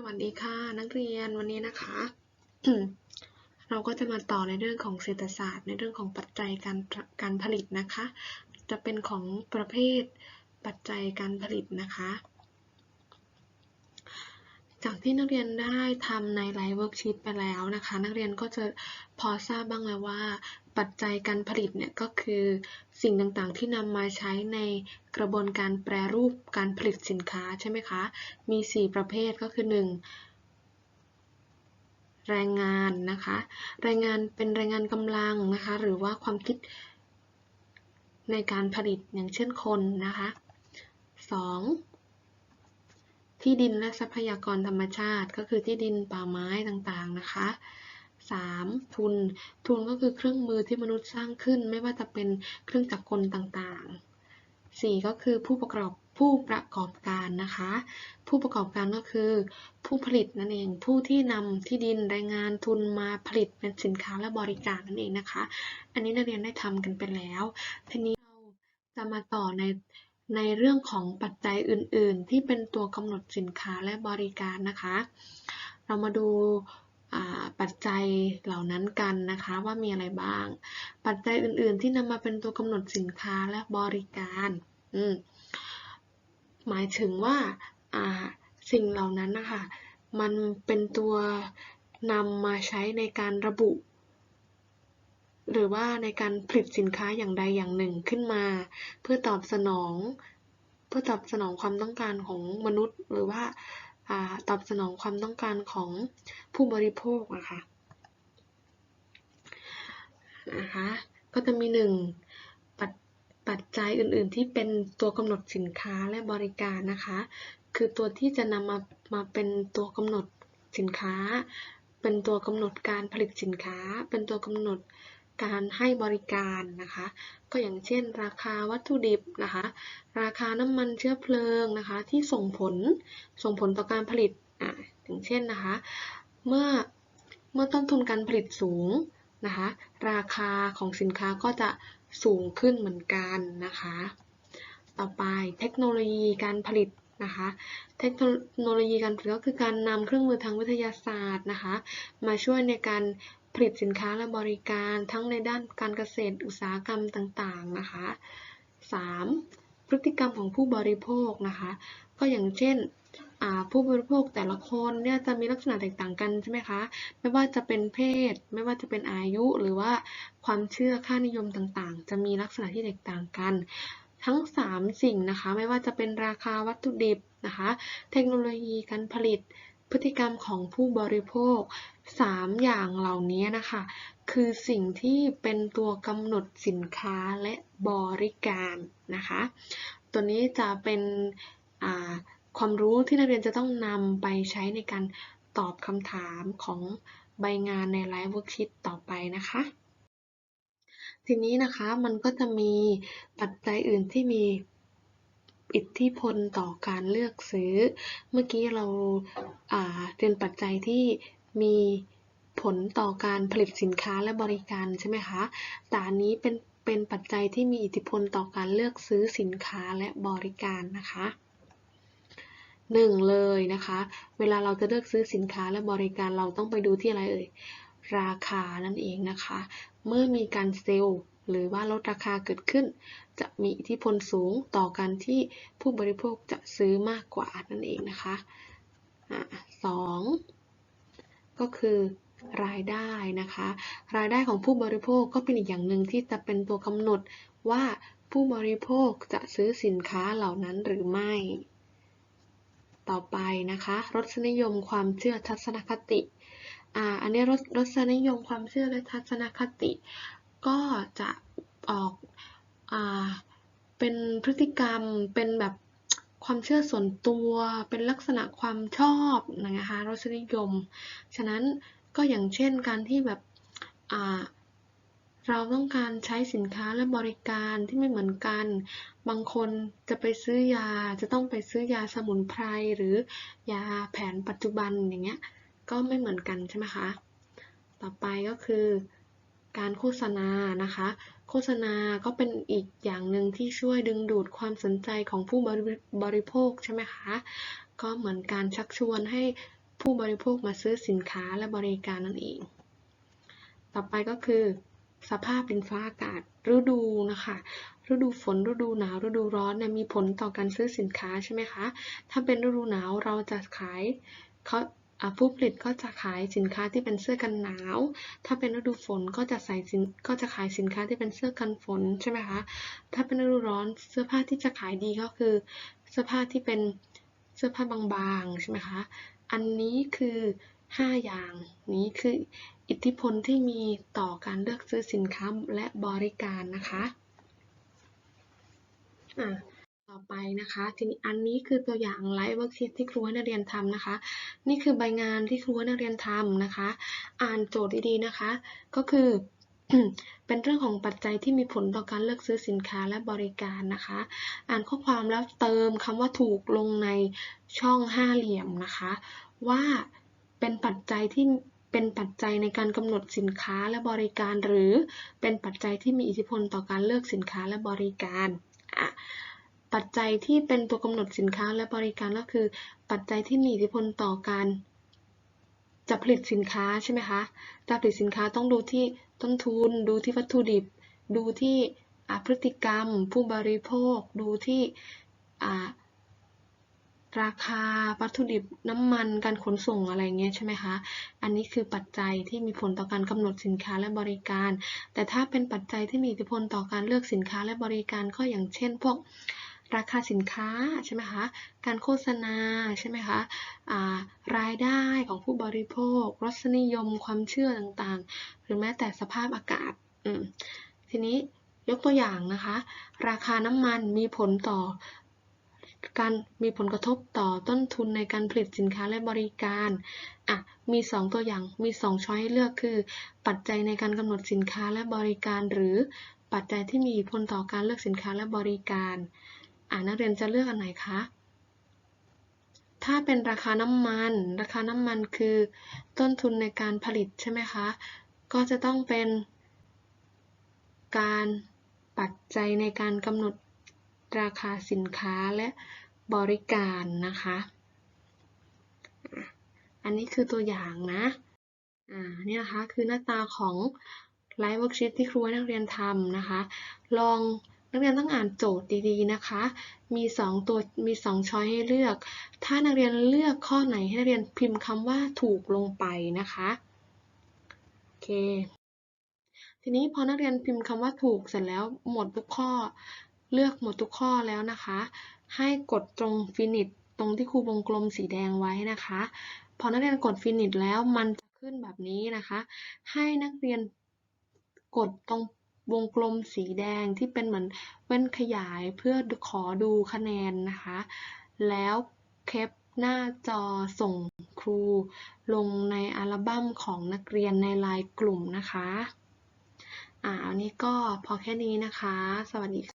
สวัสดีค่ะ นักเรียนวันนี้นะคะ เราก็จะมาต่อในเรื่องของเศรษฐศาสตร์ ในเรื่องของปัจจัยการการผลิตนะคะ จะเป็นของประเภทปัจจัยการผลิตนะคะ จากที่นักเรียนได้ทำในไลฟ์เวิร์กชีตไปแล้วนะคะ นักเรียนก็จะพอทราบบ้างแล้วว่า ปัจจัยการผลิตเนี่ยก็คือสิ่งต่างๆ ที่นำมาใช้ในกระบวนการแปรรูปการผลิตสินค้าใช่ไหมคะ มี 4 ประเภทก็คือ 1. แรงงานนะคะ แรงงานเป็นแรงงานกำลังนะคะ หรือว่าความคิดในการผลิตอย่างเช่นคนนะคะ 2. ที่ดินและทรัพยากรธรรมชาติ ก็คือที่ดินป่าไม้ต่างๆนะคะ 3. ทุน ทุนก็คือเครื่องมือที่มนุษย์สร้างขึ้น ไม่ว่าจะเป็นเครื่องจักรกลต่างๆ 4. ก็คือผู้ประกอบผู้ประกอบการนะคะ ผู้ประกอบการก็คือ ผู้ผลิตนั่นเอง ผู้ที่นำที่ดินแรงงานทุนมาผลิตเป็นสินค้าและบริการนั่นเองนะคะ อันนี้นักเรียนได้ทำกันไปแล้ว ทีนี้เราจะมาต่อในในเรื่องของปัจจัยอื่น ๆ ที่เป็นตัวกำหนดสินค้าและบริการนะคะ เรามาดู ปัจจัยเหล่านั้นกันนะคะว่ามีอะไรบ้าง ปัจจัยอื่นๆที่นำมาเป็นตัวกำหนดสินค้าและบริการหมายถึงว่าสิ่งเหล่านั้นนะคะมันเป็นตัวนำมาใช้ในการระบุ หรือว่าในการผลิตสินค้าอย่างใดอย่างหนึ่งขึ้นมา เพื่อตอบสนอง เพื่อตอบสนองความต้องการของมนุษย์หรือว่า ตอบสนองความต้องการของผู้บริโภคนะคะนะคะก็จะมีหนึ่งปปัจจัยอื่นๆ ที่เป็นตัวกำหนดสินค้าและบริการนะคะ คือตัวที่จะนำมามาเป็นตัวกำหนดสินค้า เป็นตัวกำหนดการผลิตสินค้า เป็นตัวกำหนด การให้บริการนะคะ ก็อย่างเช่น ราคาวัตถุดิบนะคะ ราคาน้ำมันเชื้อเพลิงนะคะ ที่ส่งผลส่งผลต่อการผลิตอ่าอย่างเช่นนะคะ เมื่อเมื่อต้นทุนการผลิตสูงนะคะ ราคาของสินค้าก็จะสูงขึ้นเหมือนกันนะคะ ต่อไปเทคโนโลยีการผลิตนะคะ เทคโนโลยีการผลิตก็คือการนำเครื่องมือทางวิทยาศาสตร์นะคะ มาช่วยในการ ผลิตสินค้าและบริการทั้งในด้านการเกษตรอุตสาหกรรมต่างๆนะคะ 3. พฤติกรรมของผู้บริโภคนะคะ ก็อย่างเช่นผู้บริโภคแต่ละคนเนี่ยจะมีลักษณะแตกต่างกันใช่ไหมคะ ไม่ว่าจะเป็นเพศ ไม่ว่าจะเป็นอายุหรือว่าความเชื่อค่านิยมต่างๆ จะมีลักษณะที่แตกต่างกัน ทั้ง 3 สิ่งนะคะ ไม่ว่าจะเป็นราคาวัตถุดิบนะคะ เทคโนโลยีการผลิต พฤติกรรมของผู้บริโภค 3 อย่างเหล่านี้นะคะ คือสิ่งที่เป็นตัวกำหนดสินค้าและบริการนะคะ ตัวนี้จะเป็นความรู้ที่นักเรียนจะต้องนำไปใช้ในการตอบคำถามของใบงานในไลฟ์เวิร์กชีตต่อไปนะคะ ทีนี้นะคะมันก็จะมีปัจจัยอื่นที่มี อิทธิพลต่อการเลือกซื้อ เมื่อกี้เราเรียนปัจจัยที่มีผลต่อการผลิตสินค้าและบริการใช่ไหมคะ แต่อันนี้เป็นเป็นปัจจัยที่มีอิทธิพลต่อการเลือกซื้อสินค้าและบริการนะคะหนึ่งเลยนะคะ เวลาเราจะเลือกซื้อสินค้าและบริการเราต้องไปดูที่อะไรเอ่ย ราคานั่นเองนะคะ เมื่อมีการเซลล์ หรือว่าลดราคาเกิดขึ้น จะมีอิทธิพลสูงต่อการที่ผู้บริโภคจะซื้อมากกว่านั่นเองนะคะสองก็คือรายได้นะคะ รายได้ของผู้บริโภคก็เป็นอีกอย่างหนึ่งที่จะเป็นตัวกำหนดว่าผู้บริโภคจะซื้อสินค้าเหล่านั้นหรือไม่ ต่อไปนะคะรสนิยมความเชื่อทัศนคติอ่าอันนี้รสรสนิยมความเชื่อและทัศนคติ ก็จะออกอ่าเป็นพฤติกรรมเป็นแบบความเชื่อส่วนตัวเป็นลักษณะความชอบนะคะรสนิยม ฉะนั้นก็อย่างเช่นการที่แบบเราต้องการใช้สินค้าและบริการที่ไม่เหมือนกัน บางคนจะไปซื้อยาจะต้องไปซื้อยาสมุนไพรหรือยาแผนปัจจุบันอย่างเงี้ยก็ไม่เหมือนกันใช่ไหมคะ ต่อไปก็คือ การโฆษณานะคะ โฆษณาก็เป็นอีกอย่างหนึ่งที่ช่วยดึงดูดความสนใจของผู้บริโภคใช่ไหมคะ ก็เหมือนการชักชวนให้ผู้บริโภคมาซื้อสินค้าและบริการนั่นเอง ต่อไปก็คือ สภาพดินฟ้าอากาศฤดูนะคะ ฤดูฝนฤดูหนาวฤดูร้อนเนี่ยมีผลต่อการซื้อสินค้าใช่ไหมคะ ถ้าเป็นฤดูหนาวเราจะขายเขา ผู้ผลิตก็จะขายสินค้าที่เป็นเสื้อกันหนาว ถ้าเป็นฤดูฝนก็จะใส่สินก็จะขายสินค้าที่เป็นเสื้อกันฝนใช่ไหมคะ ถ้าเป็นฤดูร้อนเสื้อผ้าที่จะขายดีก็คือ เสื้อผ้าที่เป็นเสื้อผ้าบางๆใช่ไหมคะ อันนี้คือ 5 อย่างนี้คืออิทธิพลที่มีต่อการเลือกซื้อสินค้าและบริการนะคะ อะ ต่อไปนะคะทีนี้อันนี้คือตัวอย่างไลฟ์เวิร์กชีตที่ครูให้นักเรียนทำนะคะ นี่คือใบงานที่ครูให้นักเรียนทำนะคะ อ่านโจทย์ดีๆนะคะ ก็คือเป็นเรื่องของปัจจัยที่มีผลต่อการเลือกซื้อสินค้าและบริการนะคะ อ่านข้อความแล้วเติมคำว่าถูกลงในช่องห้าเหลี่ยมนะคะ ว่าเป็นปัจจัยที่เป็นปัจจัยในการกำหนดสินค้าและบริการ หรือเป็นปัจจัยที่มีอิทธิพลต่อการเลือกสินค้าและบริการอะ ปัจจัยที่เป็นตัวกำหนดสินค้าและบริการก็คือ ปัจจัยที่มีอิทธิพลต่อการจะผลิตสินค้าใช่ไหมคะจะผลิตสินค้าต้องดูที่ต้นทุน ดูที่วัตถุดิบ ดูที่อพฤติกรรม ผู้บริโภค ดูที่ราคาวัตถุดิบน้ำมันการขนส่งอะไรเงี้ยใช่ไหมคะ อันนี้คือปัจจัยที่มีผลต่อการกำหนดสินค้าและบริการ แต่ถ้าเป็นปัจจัยที่มีอิทธิพลต่อการเลือกสินค้าและบริการก็อย่างเช่น พวก ราคาสินค้าใช่ไหมคะการโฆษณาใช่ไหมคะรายได้ของผู้บริโภค รสนิยมความเชื่อต่างๆ หรือแม้แต่สภาพอากาศทีนี้ยกตัวอย่างนะคะ ราคาน้ำมันมีผลต่อการมีผลกระทบต่อต้นทุนในการผลิตสินค้าและบริการอะมี 2 ตัวอย่าง มี 2 ช้อยให้เลือกคือ ปัจจัยในการกำหนดสินค้าและบริการ หรือปัจจัยที่มีผลต่อการเลือกสินค้าและบริการ อะนักเรียนจะเลือกอันไหนคะ ถ้าเป็นราคาน้ำมัน ราคาน้ำมันคือต้นทุนในการผลิตใช่ไหมคะ ก็จะต้องเป็นการปัจจัยในการกำหนดราคาสินค้าและบริการนะคะอะอันนี้คือตัวอย่างนะ อ่า นี่นะคะคือหน้าตาของไลฟ์เวิร์กชีตที่ครูให้นักเรียนทำนะคะ ลอง นักเรียนต้องอ่านโจทย์ดีๆนะคะ มี 2 ตัวมี 2 ช้อยให้เลือก ถ้านักเรียนเลือกข้อไหนให้นักเรียนพิมพ์คำว่าถูกลงไปนะคะโอเค ทีนี้พอนักเรียนพิมพ์คำว่าถูกเสร็จแล้วหมดทุกข้อ เลือกหมดทุกข้อแล้วนะคะ ให้กดตรง finish ตรงที่ครูวงกลมสีแดงไว้นะคะ พอนักเรียนกด finish แล้วมันจะขึ้นแบบนี้นะคะ ให้นักเรียนกดตรง วงกลมสีแดงที่เป็นเหมือนแว่นขยายเพื่อขอดูคะแนนนะคะ แล้วแคปหน้าจอส่งครู ลงในอัลบั้มของนักเรียนในไลน์กลุ่มนะคะ อ่าอันนี้ก็พอแค่นี้นะคะ สวัสดีค่ะ